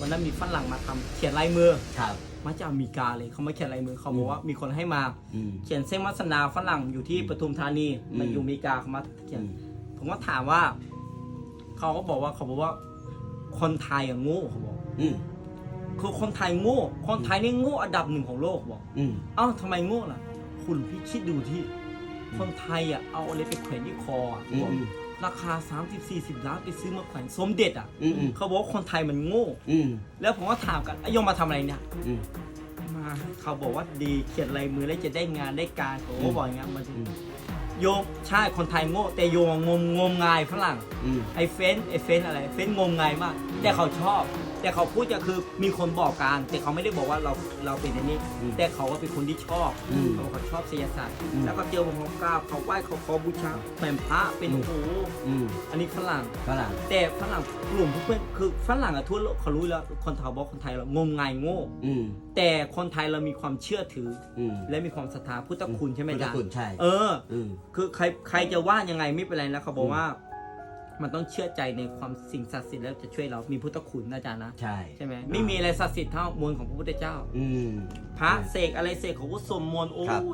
วันนั้นมีฝรั่งมาทำเขียนลายมือครับมาจากอเมริกาเลยเขามาเขียนลายมือเขาบอกว่ามีคนให้มาอืมเขียนเส้นวัสนาฝรั่งอยู่ที่ปทุมธานีอืมมาอยู่อเมริกาเขามาเขียนอืมผมก็ถามว่าเขาก็บอกว่าเขาบอกว่า คนไทยอะโง่เขาบอกอืมคือคนไทยโง่ คนไทยนี่โง่อันดับหนึ่งของโลกบอกอืมเอ้าทำไมโง่ล่ะ คุณพี่คิดดูที่ คนไทยอะเอาอะไรไปแขวนที่คออะอืมบอก ราคา 30 40 ล้านไปซื้อมาแขวนสมเด็จอะ อืมอืมเขาบอกว่าคนไทยมันโง่ อืมแล้วผมก็ถามกันไอ้โยมมาทำอะไรเนี่ย อืม มาเขาบอกว่าดีเขียนลายมือแล้วจะได้งานได้การผมก็บอกอย่างเงี้ยมันอืม โยมใช่คนไทยโง่แต่โยมงมงมงายฝรั่งอืมไอ้เฟ้นไอ้เฟ้นอะไร เฟ้นงมงายมาก แต่เขาชอบ แต่เขาพูดจะคือมีคนบอกการแต่เขาไม่ได้บอกว่าเราเราเป็นอันนี้ อืมแต่เขาก็เป็นคนที่ชอบอืมเขาบอกเขาชอบศิลศาสตร์อืม แล้วก็เจอผมเขากราบเขาไหว้เขาขอบูชาแผ่นพระเป็นอืมโอ้โหอืมอันนี้ฝรั่ง ฝรั่งแต่ฝรั่งกลุ่มเพื่อนคือฝรั่งอะทั่วโลกเขารู้แล้วคนไทยบอกคนไทยเรางมงายโง่ อืมแต่คนไทยเรามีความเชื่อถือ อืมและมีความศรัทธาพุทธคุณใช่ไหมพุทธจ๊ะคุณใช่เออ อืม คือใครใครจะว่ายังไงไม่เป็นไรนะเขาบออืกมว่า มันต้องเชื่อใจในความสิ่งศักดิ์สิทธิ์แล้วจะช่วยเรามีพุทธคุณนะอาจารย์นะใช่ใช่ไหมไม่มีอะไรศักดิ์สิทธิ์เท่ามวลของพระพุทธเจ้า อืม พระเสกอะไรเสกเขาก็สวดมนต์โอ้ ครับ